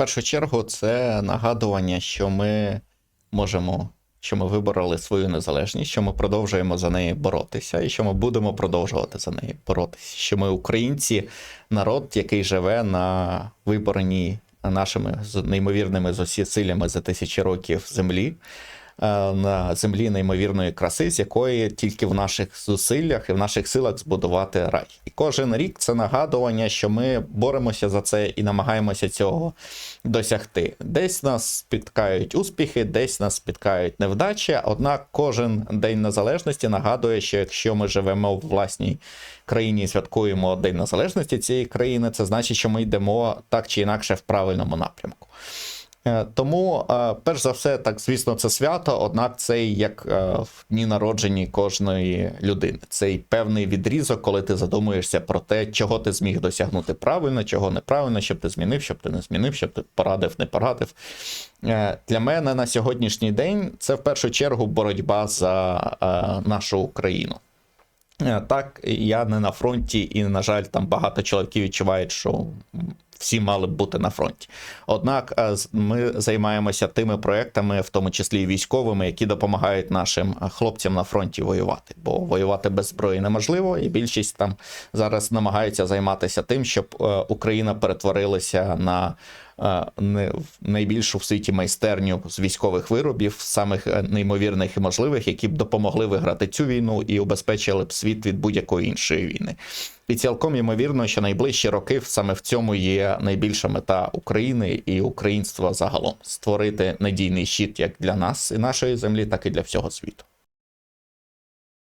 першу чергу це нагадування, що ми можемо, що ми вибороли свою незалежність, що ми продовжуємо за неї боротися, і що ми будемо продовжувати за неї боротися. Що ми українці, народ, який живе на вибореній нашими неймовірними зусиллями за тисячі років землі. Е, На землі неймовірної краси, з якої тільки в наших зусиллях і в наших силах збудувати рай. І кожен рік це нагадування, що ми боремося за це і намагаємося цього досягти. Десь нас спіткають успіхи, десь нас спіткають невдачі. Однак кожен день незалежності нагадує, що якщо ми живемо в власній країні і святкуємо День Незалежності цієї країни, це значить, що ми йдемо так чи інакше в правильному напрямку. Е, Тому, е, перш за все, так звісно, це свято, однак це як е, в дні народжені кожної людини. Цей певний відрізок, коли ти задумуєшся про те, чого ти зміг досягнути правильно, чого неправильно, щоб ти змінив, щоб ти не змінив, щоб ти порадив, не порадив. Для мене на сьогоднішній день це в першу чергу боротьба за нашу Україну. Так, я не на фронті, і, на жаль, там багато чоловіків відчувають, що всі мали б бути на фронті. Однак е, ми займаємося тими проектами, в тому числі військовими, які допомагають нашим е, хлопцям на фронті воювати. Бо воювати без зброї неможливо, і більшість там зараз намагається займатися тим, щоб е, Україна перетворилася на найбільшу в світі майстерню з військових виробів, самих е, неймовірних і можливих, які б допомогли виграти цю війну і убезпечили б світ від будь-якої іншої війни. І цілком ймовірно, що найближчі роки саме в цьому є найбільша мета України і українства загалом створити надійний щит як для нас і нашої землі, так і для всього світу.